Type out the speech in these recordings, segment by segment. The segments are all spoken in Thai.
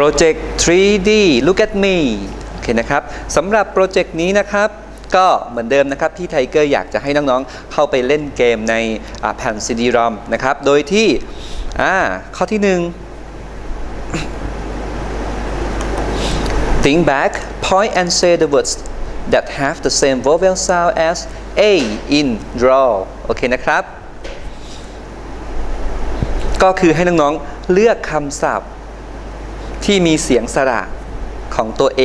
Project 3D Look at me โอเคนะครับสำหรับโปรเจกต์นี้นะครับก็เหมือนเดิมนะครับที่ไทเกอร์อยากจะให้น้องๆ เข้าไปเล่นเกมในแผ่น CD-ROM นะครับ โดยที่ข้อที่หนึ่ง Think back, point and say the words that have the same vowel sound as A in draw โอเคนะครับ ก็คือให้น้องๆ เลือกคำศัพท์ ที่มีเสียงสระของตัว A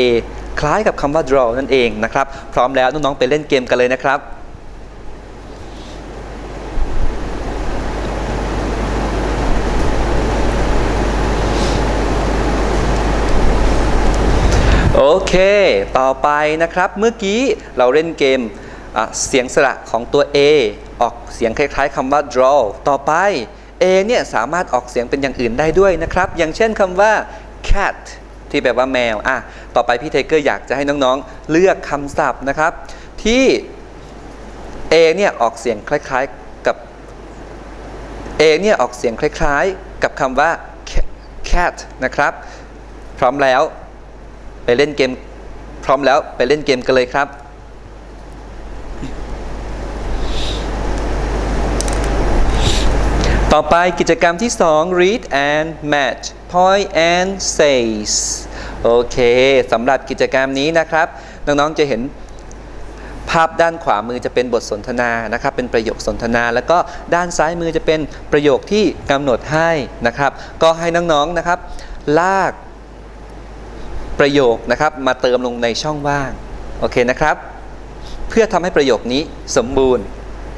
คล้ายกับคำว่า draw นั่นเองนะครับ พร้อมแล้วน้องๆไปเล่นเกมกันเลยนะครับโอเค ต่อไปนะครับ เมื่อกี้เราเล่นเกมเสียงสระของตัว A ออกเสียงคล้ายๆคำว่า draw ต่อไป A เนี่ยสามารถออกเสียงเป็นอย่างอื่นได้ด้วยนะครับ อย่างเช่นคำว่า cat ที่แปลว่าแมว อะ ต่อไปพี่เทเกอร์อยากจะให้น้องๆ เลือกคำศัพท์นะครับ ที่ A เนี่ยออกเสียงคล้ายๆกับ A เนี่ยออกเสียงคล้ายๆ กับคำว่า cat นะครับ พร้อมแล้วไปเล่นเกม พร้อมแล้วไปเล่นเกมกันเลยครับ ต่อไปกิจกรรมที่ 2 read and match point and says โอเคสำหรับกิจกรรมนี้นะครับ น้อง ๆ จะเห็นภาพด้านขวามือจะเป็นบทสนทนานะครับ เป็นประโยคสนทนา แล้วก็ด้านซ้ายมือจะเป็นประโยคที่กำหนดให้นะครับ ก็ให้น้องๆนะครับ ลากประโยคนะครับ มาเติมลงในช่องว่าง โอเคนะครับ เพื่อทำให้ประโยคนี้สมบูรณ์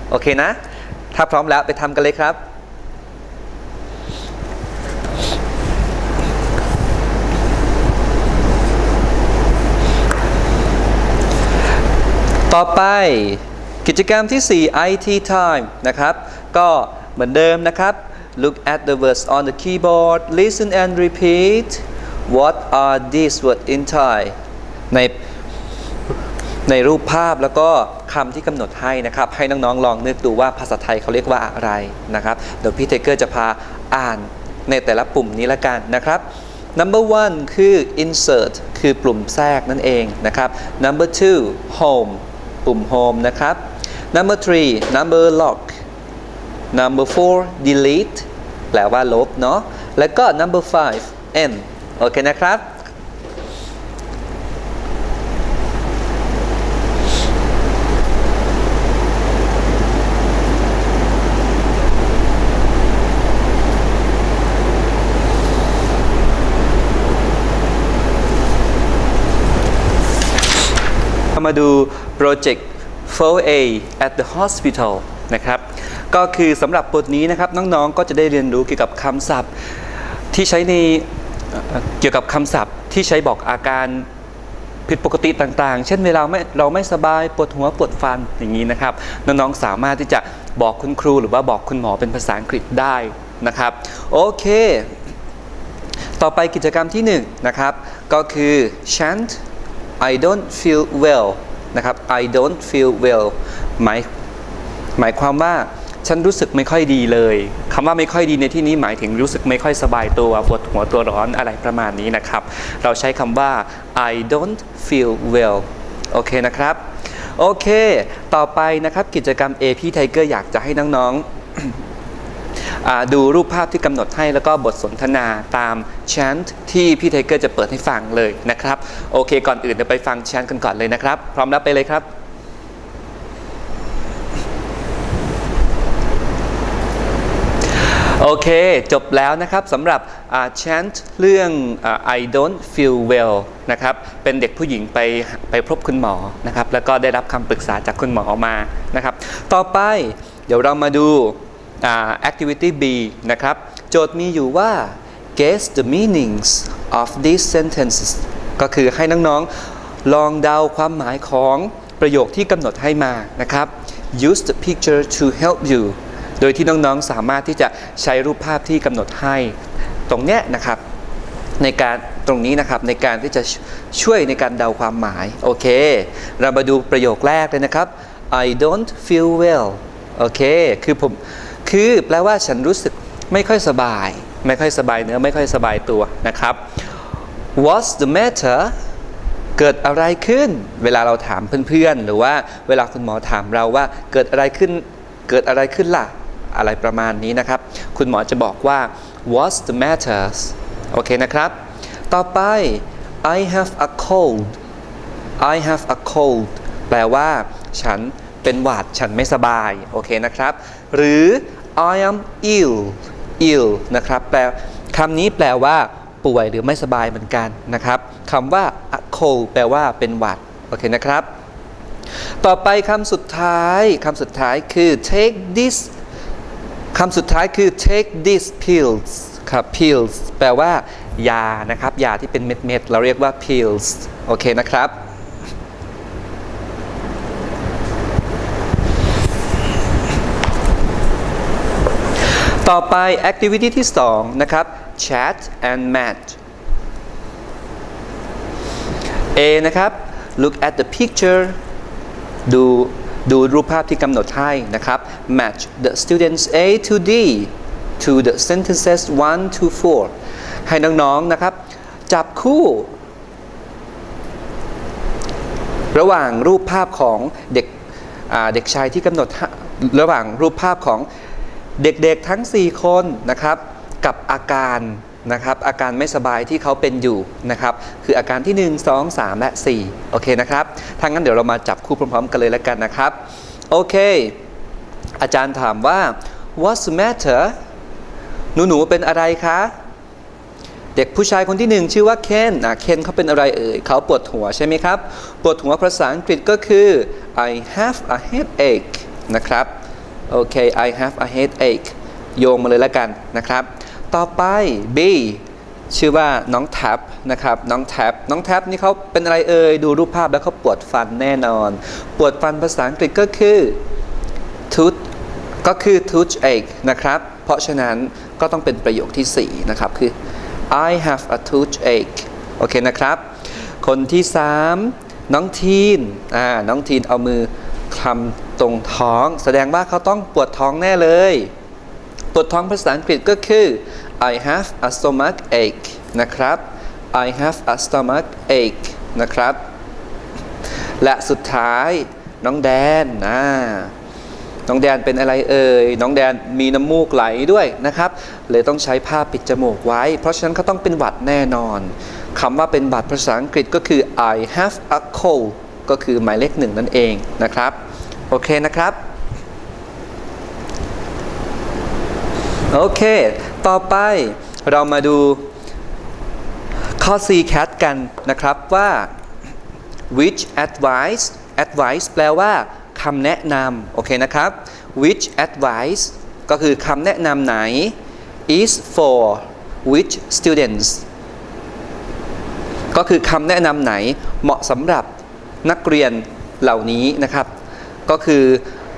โอเคนะ ถ้าพร้อมแล้วไปทำกันเลยครับ ต่อไปกิจกรรมที่ 4 IT time นะครับ ก็เหมือนเดิมนะครับ look at the words on the keyboard listen and repeat what are these words in Thai ในในรูปภาพแล้วก็คำที่กำหนดให้นะครับ ให้น้องๆลองนึกดูว่าภาษาไทยเขาเรียกว่าอะไรนะครับ เดี๋ยวพี่เทเกอร์จะพาอ่านในแต่ละปุ่มนี้ละกันนะครับ number one คือ insert คือปุ่มแทรกนั่นเองนะครับ number two home ปุ่ม home นะครับ number three number lock number four delete แปลว่าลบเนาะ แล้วก็ number five end โอเคนะครับ มาดู โปรเจกต์ 4A at the hospital นะครับก็คือสำหรับบทนี้นะครับน้องๆก็จะได้เรียนรู้เกี่ยวกับคำศัพท์ที่ใช้ในเกี่ยวกับคำศัพท์ที่ใช้บอกอาการผิดปกติต่างๆ เช่นเวลาไม่เราไม่สบายปวดหัวปวดฟันอย่างนี้นะครับน้องๆสามารถที่จะบอกคุณครูหรือว่าบอกคุณหมอเป็นภาษาอังกฤษได้นะครับโอเค ต่อไปกิจกรรมที่1นะครับก็คือ chant I don't feel well นะครับ I don't feel well หมายหมายความว่าฉันรู้สึกไม่ค่อยดีเลยคำว่าไม่ค่อยดีในที่นี้หมายถึงรู้สึกไม่ค่อยสบายตัวปวดหัวตัวร้อนอะไรประมาณนี้นะครับ เราใช้คำว่า I don't feel well โอเคนะครับ โอเค ต่อไปนะครับกิจกรรม A พี่ไทเกอร์อยากจะให้น้องๆ ดูรูปภาพที่กำหนดให้แล้วก็บทสนทนาตามแชนที่พี่ไทเกอร์จะเปิดให้ฟังเลยนะครับ โอเค ก่อนอื่นเดี๋ยวไปฟังแชนกันก่อนเลยนะครับ พร้อมแล้วไปเลยครับ โอเค จบแล้วนะครับสำหรับแชนเรื่อง I don't feel well นะครับ เป็นเด็กผู้หญิงไปไปพบคุณหมอนะครับ แล้วก็ได้รับคำปรึกษาจากคุณหมอมานะครับ ต่อไปเดี๋ยวเรามาดู activity B นะครับ โจทย์มีอยู่ว่า guess the meanings of these sentences ก็คือให้น้องๆ ลองเดาความหมายของประโยคที่กำหนดให้มานะครับ use the picture to help you โดยที่น้องๆ สามารถที่จะใช้รูปภาพที่กำหนดให้ตรงเนี้ยนะครับในการตรงนี้นะครับในการที่จะช่วยในการเดาความหมาย โอเค เรามาดูประโยคแรกเลยนะครับ I don't feel well โอเค คือผม คือแปลว่าฉันรู้สึกไม่ค่อยสบาย ไม่ค่อยสบายเนื้อไม่ค่อยสบายตัวนะครับ What's the matter เกิดอะไรขึ้น เวลาเราถามเพื่อนๆ หรือว่าเวลาคุณหมอถามเราว่าเกิดอะไรขึ้น เกิดอะไรขึ้นล่ะ อะไรประมาณนี้นะครับ คุณหมอจะบอกว่า What's the matter โอเคนะครับ ต่อไป I have a cold I have a cold แปลว่า ฉัน เป็นหวัดฉันไม่สบาย โอเคนะครับ หรือ I am ill ill นะครับ แปลคำนี้แปลว่า ป่วยหรือไม่สบายเหมือนกันนะครับคำว่า a cold แปลว่าเป็นหวัด โอเคนะครับ ต่อไปคำสุดท้ายคำสุดท้ายคือ take this คำสุดท้ายคือ take these pills ครับ pills แปลว่า ยานะครับ ยาที่เป็นเม็ดๆ เราเรียกว่า pills โอเคนะครับ ต่อไป activity ที่ 2 นะครับ chat and match A นะครับ look at the picture ดูดูรูปภาพที่กำหนดให้นะครับ match the students A to D to the sentences 1 to 4 ให้น้องๆนะครับ จับคู่ ระหว่างรูปภาพของเด็กเด็กชายที่กำหนดระหว่างรูปภาพของ เด็กๆทั้ง 4 คนนะครับกับอาการนะครับอาการไม่สบายที่เขาเป็นอยู่นะครับคืออาการที่ 1 2 3 และ 4 โอเคนะครับถ้างั้นเดี๋ยวเรามาจับคู่พร้อมๆ กันเลยแล้วกันนะครับ โอเค อาจารย์ถามว่า what's the matter หนูหนูๆเป็นอะไรคะ เด็กผู้ชายคนที่หนึ่งชื่อว่าเคนอะเคนเขาเป็นอะไรเอ่ยเขาปวดหัวใช่ไหมครับ ปวดหัวภาษาอังกฤษก็คือ I have a headache นะครับ โอเค I have a headache โยงมาเลยแล้วกันนะครับ ต่อไป B ชื่อว่าน้องแท็บนะครับน้องแท็บน้องแท็บนี่เขาเป็นอะไรเอ่ยดูรูปภาพแล้วเขาปวดฟันแน่นอน ปวดฟันภาษาอังกฤษก็คือ tooth ก็คือ toothache นะครับ เพราะฉะนั้นก็ต้องเป็นประโยคที่ 4 นะครับ คือ I have a toothache โอเคนะครับ คนที่ 3 น้องทีนอ่าน้องทีนเอามือคลำ ตรงท้อง แสดงว่าเขาต้องปวดท้องแน่เลย ปวดท้องภาษาอังกฤษก็คือ I have a stomach ache นะครับ I have a stomach ache นะครับ และสุดท้ายน้องแดนอ่าน้องแดนเป็นอะไรเอ่ย น้องแดนมีน้ำมูกไหลด้วยนะครับ เลยต้องใช้ผ้าปิดจมูกไว้ เพราะฉะนั้นเขาต้องเป็นหวัดแน่นอน คำว่าเป็นหวัดภาษาอังกฤษก็คือ I have a cold ก็คือหมายเลขหนึ่งนั่นเองนะครับ โอเคนะครับ โอเค ต่อไปเรามาดูข้อ C cat กันนะครับว่า which advice advice แปลว่าคำแนะนำโอเคนะครับ which advice ก็คือคำแนะนำไหน is for which students ก็คือคำแนะนำไหนเหมาะสำหรับนักเรียนเหล่านี้นะครับ ก็คือ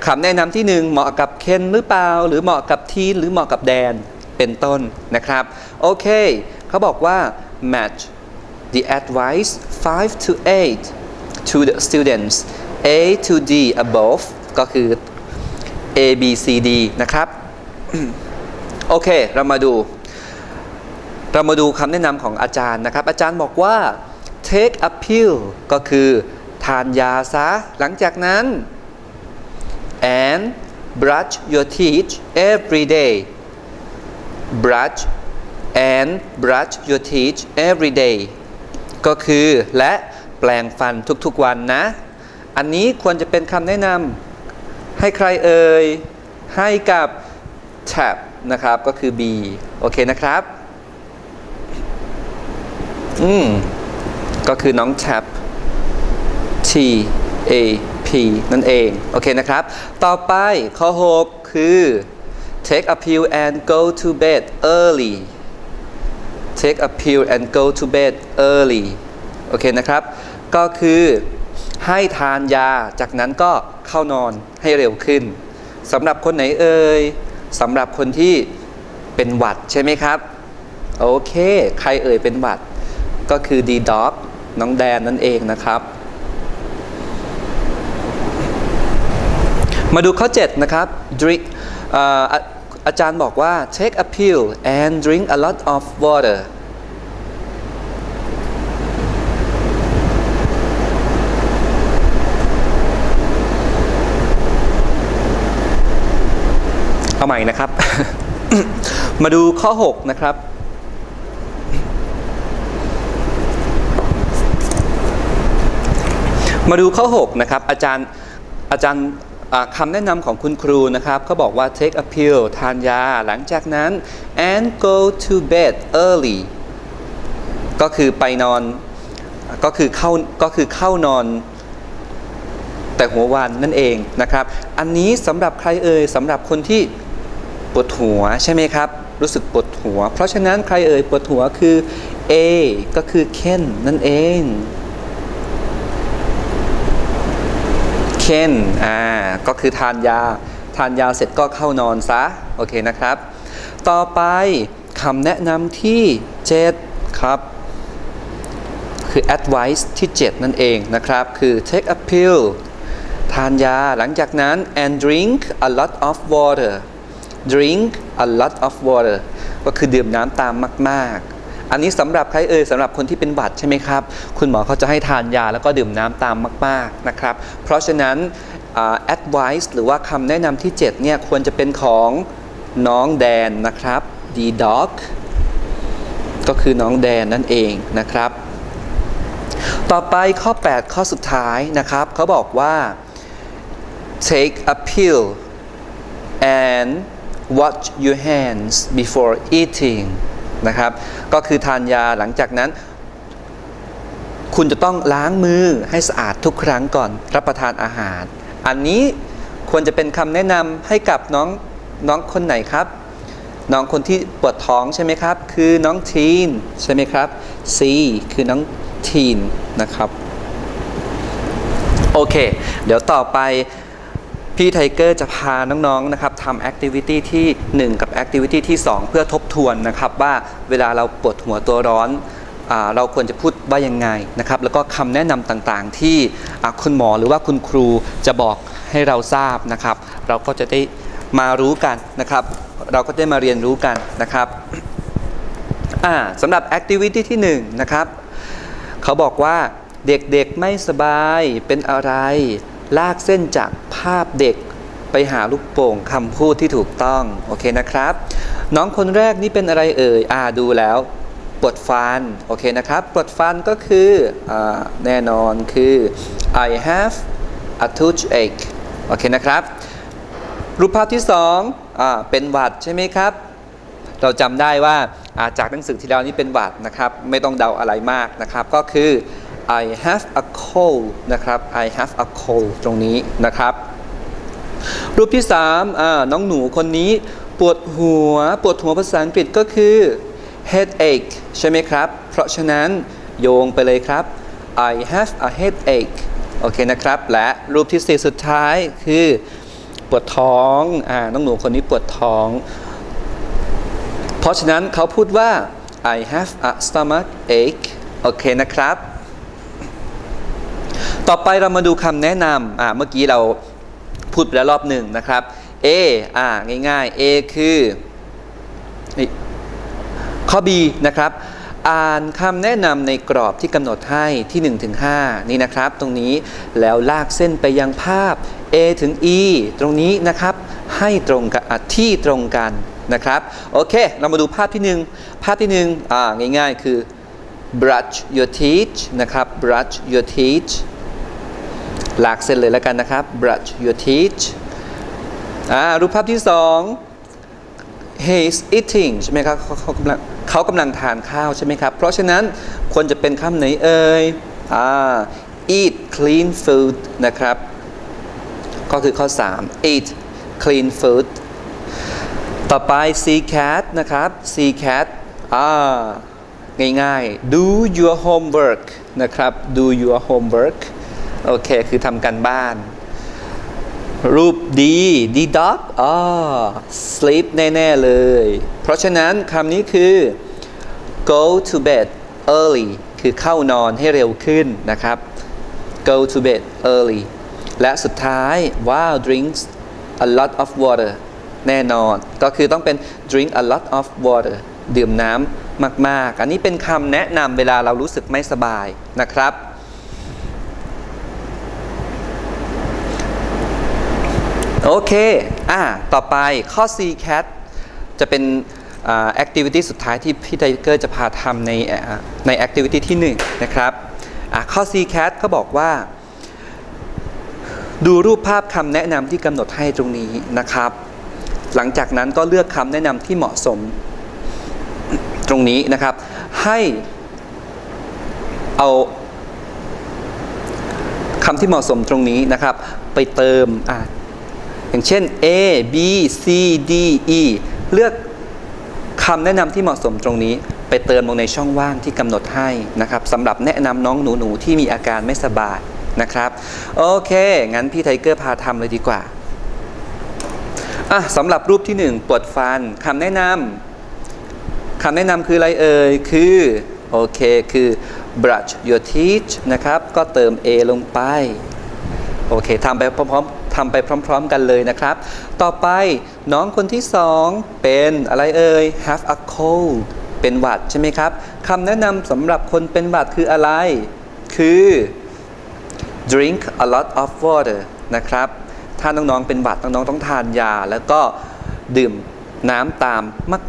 คำแนะนำที่หนึ่งเหมาะกับเคนหรือเปล่า หรือเหมาะกับทีนหรือเหมาะกับแดนเป็นต้นนะครับ โอเค เขาบอกว่า match the advice 5 to 8 to the students A to D above ก็คือ A B C D นะครับ โอเค เรามาดู เรามาดูคำแนะนำของอาจารย์นะครับ อาจารย์บอกว่า take a pill ก็คือ ทานยาซะ หลังจากนั้น and brush your teeth every day brush and brush your teeth every day ก็คือและแปลงฟันทุกๆวันนะ อันนี้ควรจะเป็นคำแนะนำให้ใครเอ่ย ให้กับ tab นะครับ ก็คือ B โอเคนะครับ อืม ก็คือน้อง tab T A P นั่นเอง โอเคนะครับ ต่อไปข้อ 6 คือ take a pill and go to bed early take a pill and go to bed early โอเคนะครับ ก็คือให้ทานยาจากนั้นก็เข้านอนให้เร็วขึ้นสำหรับคนไหนเอ่ยสำหรับคนที่เป็นหวัดใช่ไหมครับ โอเค ใครเอ่ยเป็นหวัด ก็คือ D dog น้องแดนนั่นเองนะครับ มาดูข้อ 7 นะครับ drink อาจารย์บอกว่า take a pill and drink a lot of water เอาใหม่นะครับ มาดูข้อ 6 นะครับ มาดูข้อ 6 นะครับ อาจารย์อาจารย์ คำแนะนำของคุณครูนะครับเขาบอกว่า take a pill ทานยา หลังจากนั้น and go to bed early ก็คือไปนอนก็คือเข้าก็คือเข้านอน แต่หัววันนั่นเองนะครับ อันนี้สำหรับใครเอ่ยสำหรับคนที่ปวดหัวใช่ไหมครับ รู้สึกปวดหัว เพราะฉะนั้นใครเอ่ยปวดหัวคือ A ก็คือเคนนั่นเอง เคนอ่าก็คือทานยา ทานยาเสร็จก็เข้านอนซะ โอเคนะครับ ต่อไปคำแนะนำที่ 7 ครับ คือ advice ที่ 7 นั่นเองนะครับ คือ take a pill ทานยาหลังจากนั้น and drink a lot of water drink a lot of water ก็คือดื่มน้ำตามมาก ๆ อันนี้สำหรับใครเอ่ยสำหรับคนที่เป็นหวัดใช่ไหมครับ คุณหมอเขาจะให้ทานยาแล้วก็ดื่มน้ำตามมาก ๆนะครับ เพราะฉะนั้นอ่า advice หรือว่าคำแนะนำที่ 7 เนี่ย ควรจะเป็นของน้องแดนนะครับ the dog ก็คือน้องแดนนั่นเองนะครับ ต่อไปข้อ 8 ข้อสุดท้ายนะครับเขาบอกว่า take a pill and wash your hands before eating นะครับ ก็คือทานยาหลังจากนั้น คุณจะต้องล้างมือให้สะอาดทุกครั้งก่อนรับประทานอาหาร อันนี้ควรจะเป็นคำแนะนำให้กับน้องน้องคนไหนครับ น้องคนที่ปวดท้องใช่ไหมครับ คือน้องทีนใช่ไหมครับ C คือน้องทีนนะครับ โอเค เดี๋ยวต่อไป พี่ไทเกอร์จะพาน้องๆนะครับทำแอคทิวิตี้ที่ 1 กับแอคทิวิตี้ที่ 2 เพื่อทบทวนนะครับว่าเวลาเราปวดหัวตัวร้อนเราควรจะพูดว่ายังไงนะครับแล้วก็คำแนะนำต่างๆ ที่คุณหมอหรือว่าคุณครูจะบอกให้เราทราบนะครับ เราก็จะได้มารู้กันนะครับ เราก็ได้มาเรียนรู้กันนะครับอ่าสำหรับแอคทิวิตี้ที่1นะครับเขาบอกว่าเด็กๆไม่สบายเป็นอะไร ลากเส้นจากาพเด็กไปหาลูกโป่งคำพูดที่ถูกต้อง โอเคนะครับ น้องคนแรกนี่เป็นอะไรเอ่ยอ่าดูแล้วปวดฟัน โอเคนะครับปวดฟันก็คืออแน่นอนคือ I have a toothache โอเคนะครับ รูปภาพที่สองอาเป็นหวัดใช่ไหมครับ เราจำได้ว่าอ่าจากหนังสือที่แล้วนี่เป็นหวัดนะครับ ไม่ต้องเดาอะไรมากนะครับ ก็คือ I have a cold นะครับ I have a cold ตรงนี้นะครับ รูปที่3อ่าน้องหนูคนนี้ปวดหัว ปวดหัวภาษาอังกฤษก็คือ headache ใช่ไหมครับ เพราะฉะนั้นโยงไปเลยครับ I have a headache โอเคนะครับ และรูปที่สี่สุดท้ายคือ ปวดท้องอ่าน้องหนูคนนี้ปวดท้อง เพราะฉะนั้นเขาพูดว่า I have a stomach ache โอเคนะครับ ต่อไปเรามาดูคำแนะนำอ่าเมื่อกี้เรา พูดไปแล้วรอบหนึ่งนะครับ A อ่าง่ายๆ A คือข้อ B นะครับ อ่านคำแนะนำในกรอบที่กำหนดให้ที่1ถึง5นี่นะครับ ตรงนี้แล้วลากเส้นไปยังภาพ A ถึง E ตรงนี้นะครับ ให้ตรงกับที่ตรงกันนะครับ โอเค เรามาดูภาพที่ 1 ภาพที่ 1 อ่าง่ายๆ คือ brush your teeth นะครับ brush your teeth ลากเส้นเลยแล้วกันนะครับ brush your teeth อ่ารูปภาพที่2 he is eating ใช่ไหมครับเขาเขากำลังเขากำลังทานข้าวใช่ไหมครับ เพราะฉะนั้นควรจะเป็นคำไหนเอ่ยอ่า eat clean food นะครับ ก็คือข้อ 3 eat clean food ต่อไป see cat นะครับ see cat อ่าง่ายๆ do your homework นะครับ do your homework โอเค คือทำกันบ้าน รูปดีดี dog อ๋อ sleep แน่ ๆ เลย เพราะฉะนั้นคำนี้คือ go to bed early คือเข้านอนให้เร็วขึ้นนะครับ go to bed early และสุดท้าย wow drinks a lot of water แน่นอน ก็คือต้องเป็น drink a lot of water ดื่มน้ำมาก ๆ อันนี้เป็นคำแนะนำเวลาเรารู้สึกไม่สบายนะครับ โอเค อ่า ต่อไปข้อ C cat จะเป็นแอ่า activity สุดท้ายที่พี่ไทเกอร์จะพาทำในอ่าใน activity ที่ 1 นะครับอะข้อ C cat ก็บอกว่า ดูรูปภาพคำแนะนำที่กำหนดให้ตรงนี้นะครับ หลังจากนั้นก็เลือกคำแนะนำที่เหมาะสมตรงนี้นะครับ ให้เอาคำที่เหมาะสมตรงนี้นะครับ ไปเติมอะ อย่างเช่น A B C D E เลือกคำแนะนำที่เหมาะสมตรงนี้ ไปเติมลงในช่องว่างที่กำหนดให้นะครับสำหรับแนะนำน้องหนู ๆ ที่มีอาการไม่สบายนะครับ โอเค งั้นพี่ไทเกอร์พาทำเลยดีกว่าอะสำหรับรูปที่ 1 ปวดฟันคำแนะนำคำแนะนำคืออะไรเอ่ย คือ โอเคคือ brush your teeth นะครับ ก็เติม a ลงไป โอเคทำไปพร้อม ๆ ทำไปพร้อม ๆ กันเลยนะครับ ต่อไปน้องคนที่2เป็นอะไรเอ่ย have a cold เป็นหวัดใช่ไหมครับคำแนะนำสำหรับคนเป็นหวัดคืออะไร คือ drink a lot of water นะครับ ถ้าน้อง ๆ เป็นหวัด น้อง ๆ ต้องทานยา แล้วก็ดื่มน้ำตาม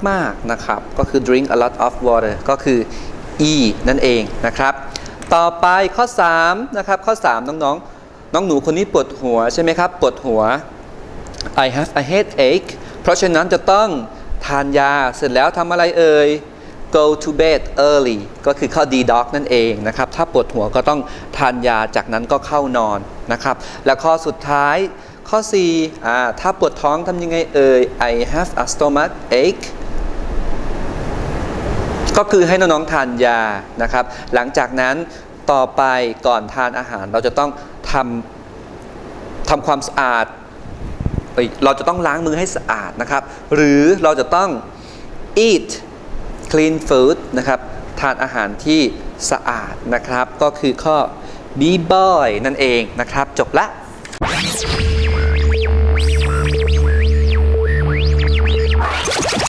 มาก ๆ นะครับ ก็คือ drink a lot of water ก็คือ E นั่นเองนะครับ ต่อไปข้อ 3 นะครับ ข้อ 3 น้อง ๆ น้องหนูคนนี้ปวดหัวใช่ไหมครับ ปวดหัว I have a headache เพราะฉะนั้นจะต้องทานยาเสร็จแล้วทำอะไรเอ่ย go to bed early ก็คือเข้า D-doc นั่นเองนะครับ ถ้าปวดหัวก็ต้องทานยาจากนั้นก็เข้านอนนะครับ และข้อสุดท้ายข้อ4อ่าถ้าปวดท้องทำยังไงเอ่ย I have a stomach ache ก็คือให้น้องๆทานยานะครับ หลังจากนั้นต่อไปก่อนทานอาหารเราจะต้อง ทำทำความสะอาด เราจะต้องล้างมือให้สะอาดนะครับ หรือเราจะต้อง eat clean food นะครับ ทานอาหารที่สะอาดนะครับ ก็คือข้อ be boy นั่นเองนะครับ จบละ